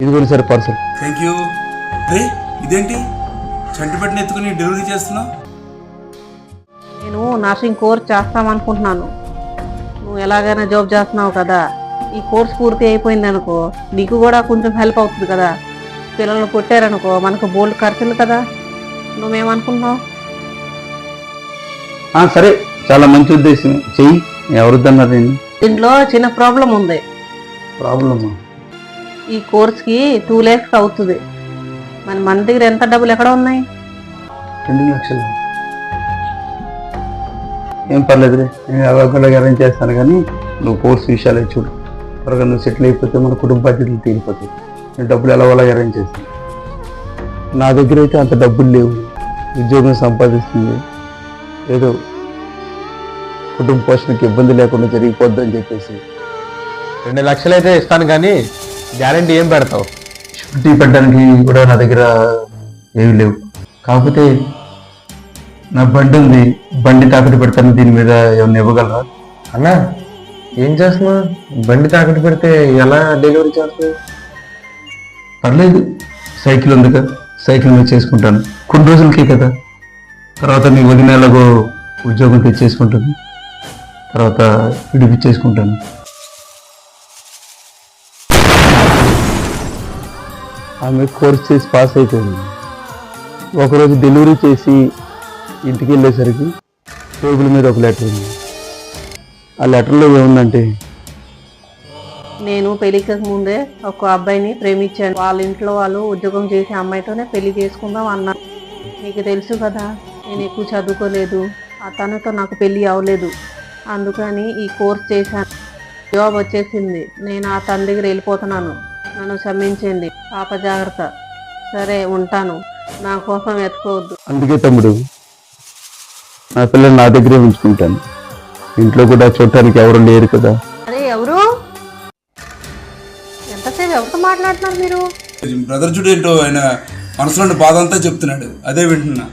ఇదిగోండి sir parcel thank you రే ఇదేంటి? చంటిపెట్టిన ఎత్తుకుని డెలివరీ చేస్తున్నావు నేను నర్సింగ్ కోర్స్ చేస్తామనుకుంటున్నాను. నువ్వు ఎలాగైనా జాబ్ చేస్తున్నావు కదా. ఈ కోర్స్ పూర్తి అయిపోయింది అనుకో నీకు కూడా కొంచెం హెల్ప్ అవుతుంది కదా. పిల్లల్ని కొట్టారనుకో మనకు బోల్డ్ ఖర్చులు కదా. నువ్వేమనుకుంటున్నావు? ఆ, సరే చాలా మంచి ఉద్దేశం. చెయ్యి ఎవరుద్దన్నారు నేను దీంట్లో చిన్న ప్రాబ్లం ఉంది. ప్రాబ్లమ్ ఈ కోర్స్కి టూ ల్యాక్స్ అవుతుంది. మరి మన దగ్గర ఎంత డబ్బులు ఎక్కడ ఉన్నాయి? రెండు లక్షలు. ఏం పర్లేదులే నేను అవకాశం అరేంజ్ చేస్తాను కానీ నువ్వు కోర్స్ విషయాలు చూడు. త్వరగా నువ్వు సెటిల్ అయిపోతే మన కుటుంబ బాధ్యతలు తీరిపోతాయి. నేను డబ్బులు ఎలా వాళ్ళ అరేంజ్ చేస్తాను? నా దగ్గర అయితే అంత డబ్బులు లేవు. ఉద్యోగం సంపాదిస్తుంది. ఏదో కుటుంబ పోషణకి ఇబ్బంది లేకుండా జరిగిపోద్దని చెప్పేసి. రెండు లక్షలు అయితే ఇస్తాను కానీ గ్యారంటీ ఏం పెడతావు? షూరిటీ పెట్టడానికి కూడా నా దగ్గర ఏమి లేవు. కాకపోతే నా బండి ఉంది. బండి తాకట్టు పెడతాను. దీని మీద ఏమైనా ఇవ్వగలరా? అన్నా ఏం చేస్తున్నావు? బండి తాకట్టు పెడితే ఎలా డెలివరీ చేస్తావు? పర్లేదు. సైకిల్ ఉంది కదా. సైకిల్ మీద చేసుకుంటాను. కొన్ని రోజులకే కదా. తర్వాత మీ వదిన ఎలాగో ఉద్యోగం తెచ్చేసుకుంటాను. తర్వాత విడిపించేసుకుంటాను. ఆమె కోర్స్ చేసి పాస్ అయిపోయింది. ఒకరోజు డెలివరీ చేసి ఇంటికి వెళ్ళేసరికి టేబుల్ మీద ఒక లెటర్ ఉంది. ఆ లెటర్లో ఏముందంటే నేను పెళ్ళికి ముందే ఒక అబ్బాయిని ప్రేమించాను. వాళ్ళ ఇంట్లో వాళ్ళు ఉద్యోగం చేసే అమ్మాయితోనే పెళ్ళి చేసుకుందాం అన్నారు నీకు తెలుసు కదా నేను ఎక్కువ చదువుకోలేదు. అతనితో నాకు పెళ్ళి అవ్వలేదు. అందుకని ఈ కోర్స్ చేశాను. జాబ్ వచ్చేసింది. నేను ఆ తన దగ్గర వెళ్ళిపోతున్నాను. నన్ను క్షమించండి. పాప జాగ్రత్త. సరే ఉంటాను. నా కోసం వెతుకోవద్దు అందుకే తమ్ముడు నా పిల్లలు నా దగ్గరే ఉంచుకుంటాను. ఇంట్లో కూడా చూడటానికి ఎవరు లేరు కదా. అరే ఎవరు? ఎంతసేపు ఎవరితో మాట్లాడుతున్నారు మీరు? బ్రదర్ చూడు ఏంటో ఆయన మనసులోని బాధ అంతా చెప్తున్నాడు. అదే వింటున్నా.